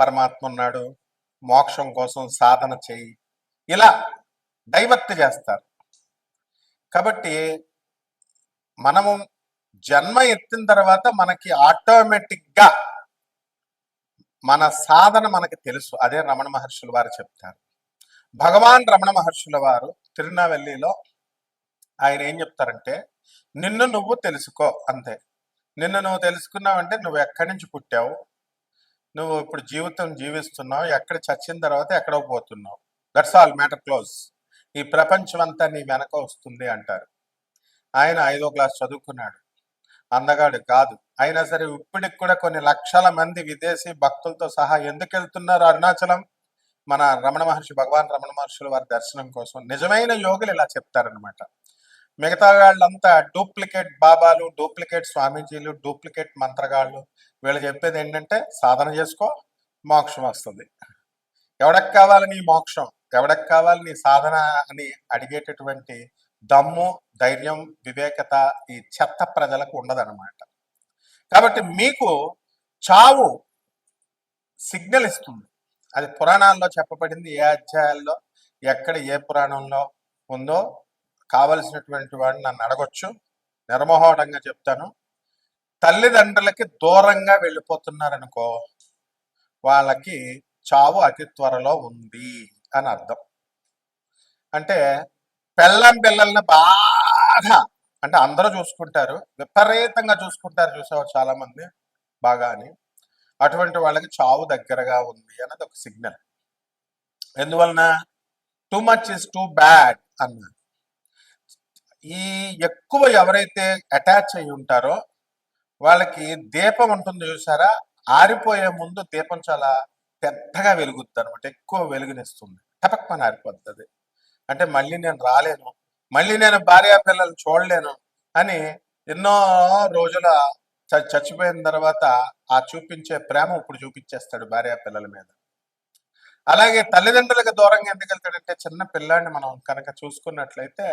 పరమాత్మ ఉన్నాడు మోక్షం కోసం సాధన చేయి. ఇలా డైవర్ట్ చేస్తారు. కాబట్టి మనము జన్మ ఎత్తిన తర్వాత మనకి ఆటోమేటిక్గా మన సాధన మనకి తెలుసు. అదే రమణ మహర్షుల వారు చెప్తారు. భగవాన్ రమణ మహర్షుల వారు తిరునావెల్లిలో ఆయన ఏం చెప్తారంటే నిన్ను నువ్వు తెలుసుకో అంతే. నిన్ను నువ్వు తెలుసుకున్నావంటే నువ్వు ఎక్కడి నుంచి పుట్టావు? నువ్వు ఇప్పుడు జీవితం జీవిస్తున్నావు ఎక్కడ చచ్చిన తర్వాత ఎక్కడో పోతున్నావు. దట్స్ ఆల్ మ్యాటర్ క్లోజ్ ఈ ప్రపంచం అంతా నీ వెనక వస్తుంది అంటారు. ఆయన ఐదో క్లాస్ చదువుకున్నాడు. అందగాడు కాదు. అయినా సరే ఇప్పటికి కూడా కొన్ని లక్షల మంది విదేశీ భక్తులతో సహా ఎందుకు వెళ్తున్నారు అరుణాచలం? మన రమణ మహర్షి భగవాన్ రమణ మహర్షుల వారి దర్శనం కోసం. నిజమైన యోగులు ఇలా చెప్తారనమాట మిగతా వాళ్ళంతా డూప్లికేట్ బాబాలు డూప్లికేట్ స్వామీజీలు డూప్లికేట్ మంత్రగాళ్ళు వీళ్ళు చెప్పేది ఏంటంటే సాధన చేసుకో మోక్షం వస్తుంది. ఎవడకు కావాలి నీ మోక్షం? ఎవడకు కావాలి నీ సాధన అని అడిగేటటువంటి దమ్ము ధైర్యం వివేకత ఈ చెత్త ప్రజలకు ఉండదన్నమాట. కాబట్టి మీకు చావు సిగ్నల్ ఇస్తుంది. అది పురాణాల్లో చెప్పబడింది ఏ అధ్యాయాల్లో ఎక్కడ ఏ పురాణంలో ఉందో కావలసినటువంటి వాడిని నన్ను అడగొచ్చు. నిర్మోహటంగా చెప్తాను. తల్లిదండ్రులకి దూరంగా వెళ్ళిపోతున్నారనుకో వాళ్ళకి చావు అతి త్వరలో ఉంది అని అర్థం. అంటే పెళ్ళం పిల్లల్ని బాగా అంటే అందరూ చూసుకుంటారు విపరీతంగా చూసుకుంటారు చూసావు చాలా మంది బాగా అని. అటువంటి వాళ్ళకి చావు దగ్గరగా ఉంది అన్నది ఒక సిగ్నల్. ఎందువలన? Too much is too bad అన్నారు. ఈ ఎక్కువ ఎవరైతే అటాచ్ అయి ఉంటారో వాళ్ళకి దీపం ఉంటుంది చూసారా? ఆరిపోయే ముందు దీపం చాలా పెద్దగా వెలుగుద్ది అనమాట ఎక్కువ వెలుగునిస్తుంది. టపక్మని ఆరిపోతుంది అంటే మళ్ళీ నేను రాలేను. మళ్ళీ నేను భార్య పిల్లలు చూడలేను అని ఎన్నో రోజుల చ- చచ్చిపోయిన తర్వాత ఆ చూపించే ప్రేమ ఇప్పుడు చూపించేస్తాడు భార్య పిల్లల మీద. అలాగే తల్లిదండ్రులకు దూరంగా ఎందుకు వెళ్తాడంటే చిన్న పిల్లాడిని మనం కనుక చూసుకున్నట్లయితే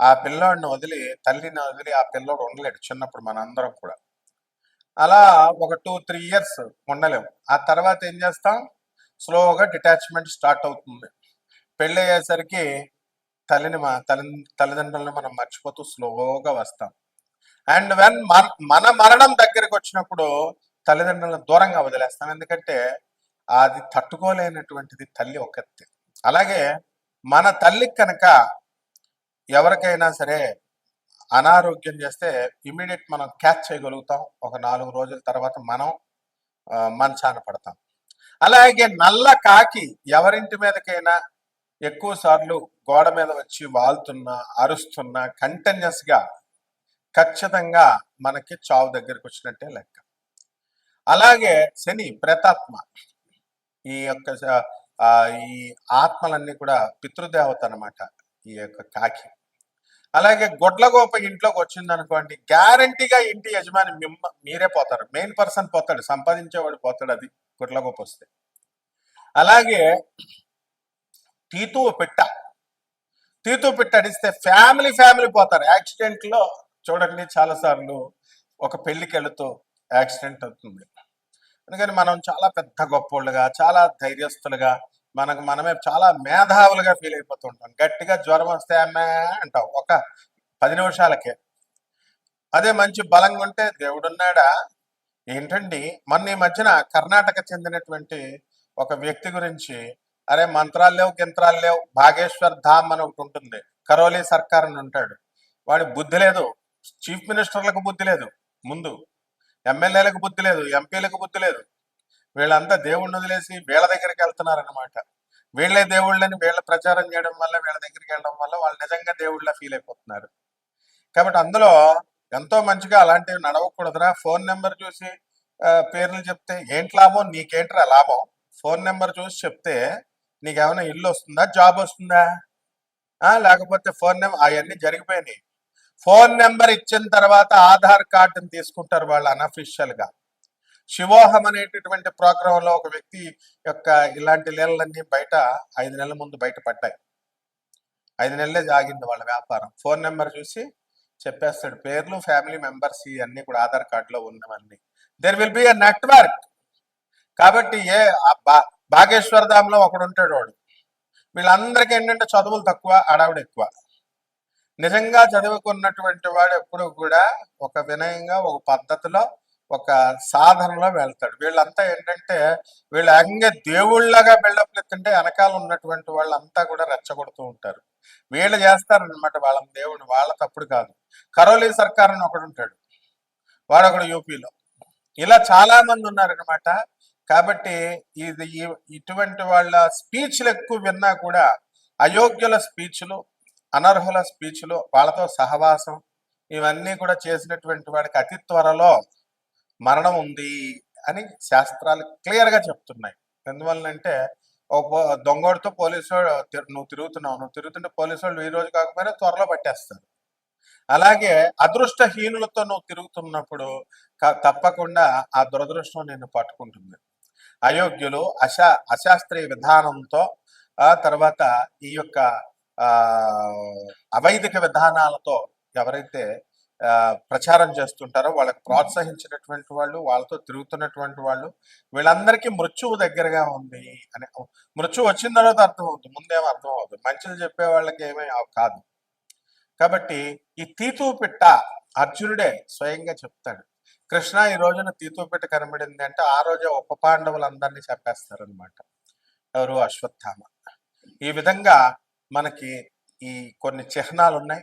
ఆ పిల్లోడిని వదిలి తల్లిని వదిలి ఆ పిల్లోడు ఉండలేడు చిన్నప్పుడు మన అందరం కూడా. అలా ఒక టూ త్రీ ఇయర్స్ ఉండలేము ఆ తర్వాత ఏం చేస్తాం? స్లోగా డిటాచ్మెంట్ స్టార్ట్ అవుతుంది. పెళ్ళి అయ్యేసరికి తల్లిని మా తల్లి తల్లిదండ్రులను మనం మర్చిపోతూ స్లోగా వస్తాం. అండ్ వెన్ మన మన మరణం దగ్గరికి వచ్చినప్పుడు తల్లిదండ్రులను దూరంగా వదిలేస్తాం. ఎందుకంటే అది తట్టుకోలేనటువంటిది తల్లి ఒక్కతే అలాగే మన తల్లికి కనుక ఎవరికైనా సరే అనారోగ్యం చేస్తే ఇమీడియట్ మనం క్యాచ్ చేయగలుగుతాం. ఒక నాలుగు రోజుల తర్వాత మనం మంచాన పడతాం. అలాగే నల్ల కాకి ఎవరింటి మీదకైనా ఎక్కువ సార్లు గోడ మీద వచ్చి వాళ్తున్నా అరుస్తున్నా కంటిన్యూస్గా ఖచ్చితంగా మనకి చావు దగ్గరికి వచ్చినట్టే లెక్క. అలాగే శని ప్రతాత్మ ఈ యొక్క ఈ ఆత్మలన్నీ కూడా పితృదేవత అనమాట ఈ యొక్క కాకి. అలాగే గొడ్లగోప ఇంట్లోకి వచ్చింది అనుకోండి గ్యారంటీగా ఇంటి యజమాని మిమ్మ మీరే పోతారు. మెయిన్ పర్సన్ పోతాడు సంపాదించేవాడు పోతాడు అది గొడ్లగోప వస్తే. అలాగే తీతూ పెట్ట. తీతూ పెట్ట అడిస్తే ఫ్యామిలీ ఫ్యామిలీ పోతారు. యాక్సిడెంట్లో చూడండి చాలా సార్లు ఒక పెళ్ళికి వెళుతూ యాక్సిడెంట్ అవుతుంది. అందుకని మనం చాలా పెద్ద గొప్పోళ్ళుగా చాలా ధైర్యస్తులుగా మనకు మనమే చాలా మేధావులుగా ఫీల్ అయిపోతుంటాం గట్టిగా జ్వరం వస్తే అమ్మే అంటాం ఒక పది నిమిషాలకే. అదే మంచి బలంగా ఉంటే దేవుడున్నాడా? ఏంటండి? మొన్న ఈ మధ్యన కర్ణాటక చెందినటువంటి ఒక వ్యక్తి గురించి అరే మంత్రాలు లేవు గింత్రాలు లేవు భాగేశ్వర్ ధామ్ అని ఒకటి ఉంటుంది. కరోలి సర్కార్ అని ఉంటాడు. వాడి బుద్ధి లేదు. చీఫ్ మినిస్టర్లకు బుద్ధి లేదు. ముందు. ఎమ్మెల్యేలకు బుద్ధి లేదు. ఎంపీలకు బుద్ధి లేదు. వీళ్ళంతా దేవుణ్ణి వదిలేసి వీళ్ళ దగ్గరికి వెళ్తున్నారనమాట వీళ్ళే దేవుళ్ళని వీళ్ళ ప్రచారం చేయడం వల్ల వీళ్ళ దగ్గరికి వెళ్ళడం వల్ల వాళ్ళు నిజంగా దేవుళ్ళ ఫీల్ అయిపోతున్నారు. కాబట్టి అందులో ఎంతో మంచిగా అలాంటివి నడవకూడదురా. ఫోన్ నెంబర్ చూసి పేర్లు చెప్తే ఏంటి లాభం? నీకేంట్రా లాభం? ఫోన్ నెంబర్ చూసి చెప్తే నీకేమైనా ఇల్లు వస్తుందా? జాబ్ వస్తుందా? లేకపోతే ఫోన్ నెంబర్ అవన్నీ జరిగిపోయినాయి. ఫోన్ నెంబర్ ఇచ్చిన తర్వాత ఆధార్ కార్డుని తీసుకుంటారు వాళ్ళు అనఫిషియల్గా శివోహం అనేటటువంటి ప్రోగ్రామ్లో ఒక వ్యక్తి యొక్క ఇలాంటి లీలలన్నీ బయట ఐదు నెలల ముందు బయట పడ్డాయి ఐదు నెలలే జాగింది వాళ్ళ వ్యాపారం. ఫోన్ నెంబర్ చూసి చెప్పేస్తాడు పేర్లు ఫ్యామిలీ మెంబర్స్ ఇవన్నీ కూడా ఆధార్ కార్డులో ఉన్నవన్నీ. There will be a network కాబట్టి ఏ బా- బాగేశ్వర్ ధామ్లో ఒకడు ఉంటాడు వాడు. వీళ్ళందరికీ ఏంటంటే చదువులు తక్కువ అడావిడ ఎక్కువ. నిజంగా చదువుకున్నటువంటి వాడు ఎప్పుడు కూడా ఒక వినయంగా ఒక పద్ధతిలో ఒక సాధనలో వెళ్తాడు. వీళ్ళంతా ఏంటంటే వీళ్ళు ఏకంగా దేవుళ్ళగా బిల్డప్ ఎత్తుంటే వెనకాల ఉన్నటువంటి వాళ్ళంతా కూడా రెచ్చగొడుతూ ఉంటారు. వీళ్ళు చేస్తారనమాట వాళ్ళ దేవుడు వాళ్ళ తప్పుడు కాదు. కరోలి సర్కార్ అని ఒకడు ఉంటాడు. వాడొకడు యూపీలో. ఇలా చాలా మంది ఉన్నారనమాట కాబట్టి ఇది ఇటువంటి వాళ్ళ స్పీచ్లు ఎక్కువ విన్నా కూడా అయోగ్యుల స్పీచ్లు అనర్హుల స్పీచ్లు వాళ్ళతో సహవాసం ఇవన్నీ కూడా చేసినటువంటి వాడికి అతి త్వరలో మరణం ఉంది అని శాస్త్రాలు క్లియర్గా చెప్తున్నాయి. ఎందువల్లంటే ఒక దొంగోడితో పోలీసు వాడు నువ్వు తిరుగుతున్నావు నువ్వు తిరుగుతుంటే పోలీసు వాళ్ళు ఈ రోజు కాకపోయినా త్వరలో పట్టేస్తారు. అలాగే అదృష్టహీనులతో నువ్వు తిరుగుతున్నప్పుడు తప్పకుండా ఆ దురదృష్టం నిన్ను పట్టుకుంటుంది. అయోగ్యులు అశా అశాస్త్రీయ విధానంతో ఆ తర్వాత ఈ యొక్క ఆ అవైదిక విధానాలతో ఎవరైతే ప్రచారం చేస్తుంటారో వాళ్ళకి ప్రోత్సహించినటువంటి వాళ్ళు వాళ్ళతో తిరుగుతున్నటువంటి వాళ్ళు వీళ్ళందరికీ మృత్యువు దగ్గరగా ఉంది అని మృత్యు వచ్చిన తర్వాత అర్థం అవుతుంది ముందేమో అర్థం అవుతుంది మంచిది చెప్పే వాళ్ళకి ఏమీ కాదు. కాబట్టి ఈ తీతూ పిట్ట అర్జునుడే స్వయంగా చెప్తాడు. కృష్ణ ఈ రోజున తీతూ పిట్ట కనబడింది అంటే ఆ రోజే ఉప పాండవులందరినీ చెప్పేస్తారనమాట ఎవరు? అశ్వత్థామ. ఈ విధంగా మనకి ఈ కొన్ని చిహ్నాలు ఉన్నాయి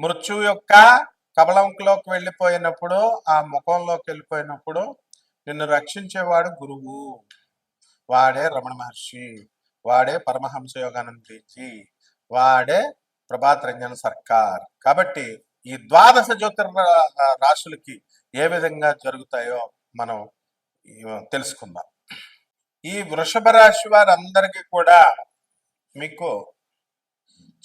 మృత్యు యొక్క కబలంలోకి వెళ్ళిపోయినప్పుడు ఆ ముఖంలోకి వెళ్ళిపోయినప్పుడు నిన్ను రక్షించేవాడు గురువు. వాడే రమణ మహర్షి. వాడే పరమహంస యోగానందీజీ వాడే ప్రభాత్ రంజన్ సర్కార్. కాబట్టి ఈ ద్వాదశ జ్యోతిర్ రాశులకి ఏ విధంగా జరుగుతాయో మనం తెలుసుకుందాం. ఈ వృషభ రాశి వారందరికీ కూడా మీకు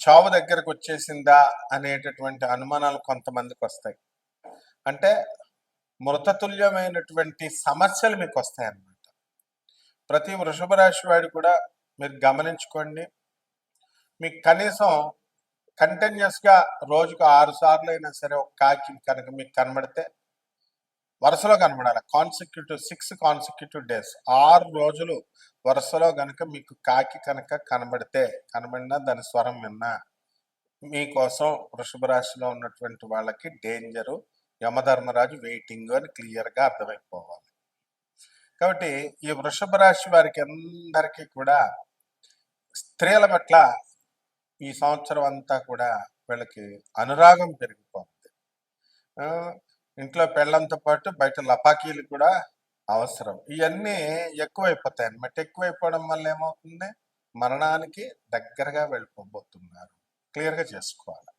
చావు దగ్గరకు వచ్చేసిందా అనేటటువంటి అనుమానాలు కొంతమందికి వస్తాయి. అంటే మృతతుల్యమైనటువంటి సమస్యలు మీకు వస్తాయి అన్నమాట ప్రతి వృషభ రాశి వాడు కూడా మీరు గమనించుకోండి. మీకు కనీసం కంటిన్యూస్గా రోజుకు ఆరు సార్లు అయినా సరే ఒక కాకి కనుక మీకు కనబడితే వరుసలో కనబడాలి. కాన్సిక్యూటివ్ సిక్స్ కాన్సిక్యూటివ్ డేస్ ఆరు రోజులు వరుసలో కనుక మీకు కాకి కనుక కనబడితే కనబడినా దాని స్వరం విన్నా మీకోసం వృషభ రాశిలో ఉన్నటువంటి వాళ్ళకి డేంజరు యమధర్మరాజు వెయిటింగ్ అని క్లియర్గా అర్థమైపోవాలి. కాబట్టి ఈ వృషభ రాశి వారికి అందరికీ కూడా స్త్రీల పట్ల ఈ సంవత్సరం అంతా కూడా వీళ్ళకి అనురాగం పెరిగిపోతుంది. ఇంట్లో పెళ్ళంతో పాటు బయట లపాకీలు కూడా అవసరం. ఇవన్నీ ఎక్కువైపోతాయి అన్నమాట. ఎక్కువైపోవడం వల్ల ఏమవుతుంది? మరణానికి దగ్గరగా వెళ్ళిపోబోతున్నారు. క్లియర్గా చేసుకోవాలి.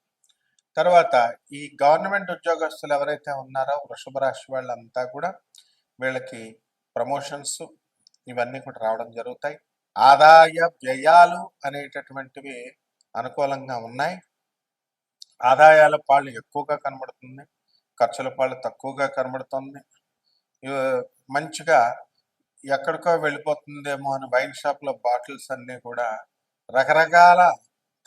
తర్వాత ఈ గవర్నమెంట్ ఉద్యోగస్తులు ఎవరైతే ఉన్నారో వృషభ రాశి వాళ్ళంతా కూడా వీళ్ళకి ప్రమోషన్స్ ఇవన్నీ కూడా రావడం జరుగుతాయి. ఆదాయ వ్యయాలు అనేటటువంటివి అనుకూలంగా ఉన్నాయి. ఆదాయాల పాళ్ళు ఎక్కువగా కనబడుతుంది. ఖర్చుల పాలు తక్కువగా కనబడుతుంది. మంచిగా ఎక్కడికో వెళ్ళిపోతుందేమో అని వైన్ షాప్లో బాటిల్స్ అన్ని కూడా రకరకాల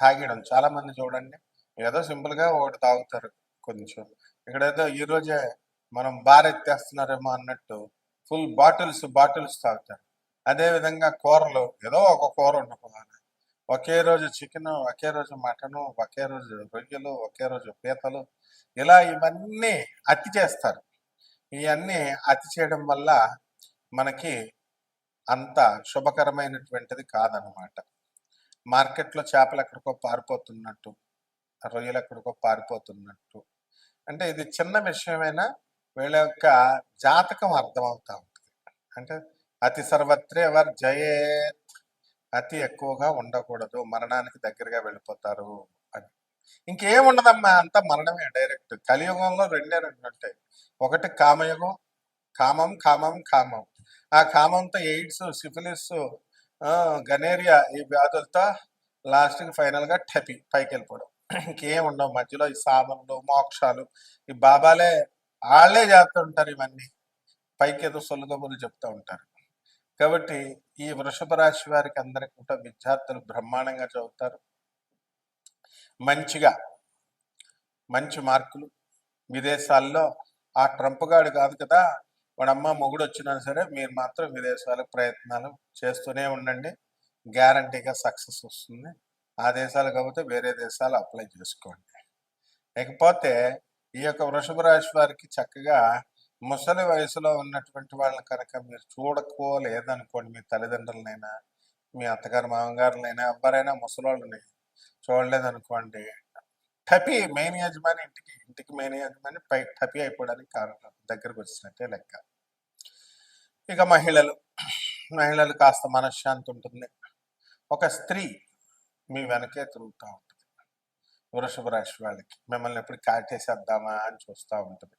తాగడం చాలా మంది చూడండి ఏదో సింపుల్గా ఒకటి తాగుతారు కొంచెం. ఇక్కడ ఏదో ఈ రోజే మనం బార్ ఎత్తేస్తున్నారేమో అన్నట్టు ఫుల్ బాటిల్స్ బాటిల్స్ తాగుతారు. అదే విధంగా కూరలు ఏదో ఒక కూర ఉండకపోవాలి ఒకే రోజు చికెన్ ఒకే రోజు మటను ఒకే రోజు రొయ్యలు ఒకే రోజు పీతలు. ఇలా ఇవన్నీ అతి చేస్తారు. ఇవన్నీ అతి చేయడం వల్ల మనకి అంత శుభకరమైనటువంటిది కాదనమాట మార్కెట్లో చేపలు ఎక్కడికో పారిపోతున్నట్టు రొయ్యలు ఎక్కడికో పారిపోతున్నట్టు. అంటే ఇది చిన్న విషయమైనా వీళ్ళ యొక్క జాతకం అర్థమవుతా ఉంటుంది. అంటే అతి సర్వత్రే వర్ జయేత్ అతి ఎక్కువగా ఉండకూడదు. మరణానికి దగ్గరగా వెళ్ళిపోతారు అని. ఇంకేం ఉండదమ్మా అంతా మరణమే డైరెక్ట్. కలియుగంలో రెండే రెండు ఉంటాయి. ఒకటి కామయుగం కామం కామం కామం. ఆ కామంతో ఎయిడ్స్ సిఫిలిస్ గనేరియా ఈ వ్యాధులతో లాస్ట్కి ఫైనల్గా టెపి పైకి వెళ్ళిపోవడం ఇంకేం ఉండవు మధ్యలో ఈ సాధనలు మోక్షాలు. ఈ బాబాలే వాళ్ళే చేస్తుంటారు ఇవన్నీ. పైకి ఏదో సొల్లుగబులు చెప్తూ ఉంటారు. కాబట్టి ఈ వృషభ రాశి వారికి అందరికి కూడా విద్యార్థులు బ్రహ్మాండంగా చదువుతారు. మంచిగా మంచి మార్కులు. విదేశాల్లో ఆ ట్రంప్ గాడు కాదు కదా వాడమ్మ మొగుడు వచ్చినా సరే మీరు మాత్రం విదేశాలకు ప్రయత్నాలు చేస్తూనే ఉండండి. గ్యారంటీగా సక్సెస్ వస్తుంది. ఆ దేశాలు కాకపోతే వేరే దేశాలు అప్లై చేసుకోండి. లేకపోతే ఈ యొక్క వృషభ రాశి వారికి చక్కగా ముసలి వయసులో ఉన్నటువంటి వాళ్ళని కనుక మీరు చూడకోలేదనుకోండి మీ తల్లిదండ్రులనైనా మీ అత్తగారు మామగారులైనా ఎవరైనా ముసలోళ్ళని చూడలేదనుకోండి టపీ మెయిన్ యజమాని ఇంటికి ఇంటికి మెయిన్ యజమాని పై టపీ అయిపోవడానికి కారణం దగ్గరకు వచ్చినట్టే లెక్క. ఇక మహిళలు మహిళలు కాస్త మనశ్శాంతి ఉంటుంది. ఒక స్త్రీ మీ వెనకే తిరుగుతూ ఉంటుంది. వృషభ రాశి వాళ్ళకి. మిమ్మల్ని ఎప్పుడు కాటేసేద్దామా అని చూస్తూ ఉంటుంది.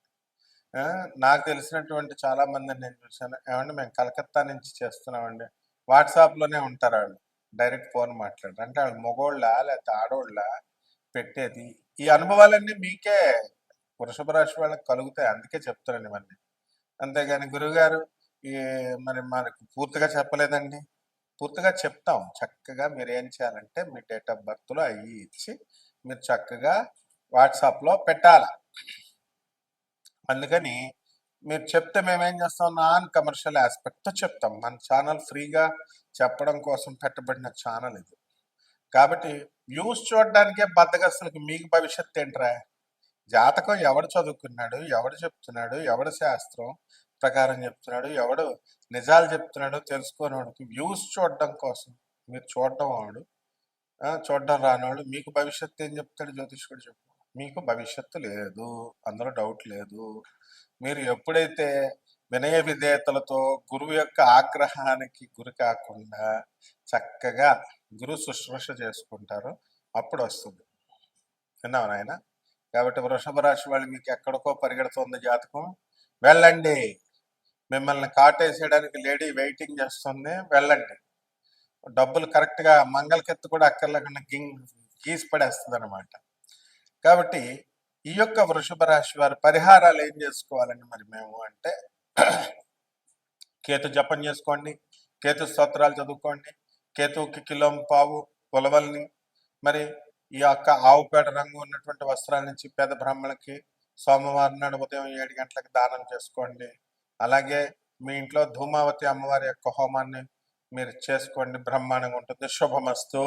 నాకు తెలిసినటువంటి చాలా మందిని నేను చూశాను. ఏమంటే మేము కలకత్తా నుంచి చేస్తున్నామండి. వాట్సాప్లోనే ఉంటారు వాళ్ళు. డైరెక్ట్ ఫోన్ మాట్లాడరు. అంటే వాళ్ళు మగోళ్ళ లేకపోతే ఆడోళ్ళ పెట్టేది. ఈ అనుభవాలన్నీ మీకే వృషభ రాశి వాళ్ళకి కలుగుతాయి. అందుకే చెప్తున్నాను ఇవన్నీ. అంతేగాని గురువుగారు ఈ మరి మనకు పూర్తిగా చెప్పలేదండి. పూర్తిగా చెప్తాం. చక్కగా మీరు ఏం చేయాలంటే మీ డేట్ ఆఫ్ బర్త్లో అవి ఇచ్చి మీరు చక్కగా వాట్సాప్లో పెట్టాలా? అందుకని మీరు చెప్తే మేమేం చేస్తాం? నాన్ కమర్షియల్ ఆస్పెక్ట్తో చెప్తాం. మన ఛానల్ ఫ్రీగా చెప్పడం కోసం పెట్టబడిన ఛానల్ ఇది. కాబట్టి వ్యూస్ చూడడానికే బద్దగస్తులకి మీకు భవిష్యత్తు ఏంట్రా? జాతకం ఎవడు చదువుకున్నాడు? ఎవడు చెప్తున్నాడు? ఎవడు శాస్త్రం ప్రకారం చెప్తున్నాడు? ఎవడు నిజాలు చెప్తున్నాడు తెలుసుకోనివాడికి వ్యూస్ చూడడం కోసం మీరు చూడడం వాడు. చూడడం రానివాడు మీకు భవిష్యత్తు ఏం చెప్తాడు? జ్యోతిష్కుడు చెప్పు. మీకు భవిష్యత్తు లేదు అందులో డౌట్ లేదు. మీరు ఎప్పుడైతే వినయ విధేయతలతో గురువు యొక్క ఆగ్రహానికి గురి కాకుండా చక్కగా గురు శుశ్రూష చేసుకుంటారో అప్పుడు వస్తుంది. విన్నావు నాయన? కాబట్టి వృషభ రాశి వాళ్ళు మీకు ఎక్కడికో పరిగెడుతుంది జాతకం. వెళ్ళండి. మిమ్మల్ని కాటేసేయడానికి లేడీ వెయిటింగ్ చేస్తుంది. వెళ్ళండి. డబ్బులు కరెక్ట్గా మంగళకెత్తు కూడా అక్కర్లేకుండా గింగ్ గీసి పడేస్తుంది అనమాట కాబట్టి ఈ యొక్క వృషభ రాశి వారి పరిహారాలు ఏం చేసుకోవాలండి మరి మేము అంటే కేతు జపం చేసుకోండి కేతు స్తోత్రాలు చదువుకోండి కేతువుకి కిలో పావు ఉలవల్ని మరి ఈ యొక్క ఆవుపేట రంగు ఉన్నటువంటి వస్త్రాల నుంచి పేద బ్రాహ్మణులకి సోమవారం నాడు ఉదయం ఏడు గంటలకు దానం చేసుకోండి. అలాగే మీ ఇంట్లో ధూమావతి అమ్మవారి యొక్క హోమాన్ని మీరు చేసుకోండి. బ్రహ్మాండంగా ఉంటుంది. శుభమస్తు.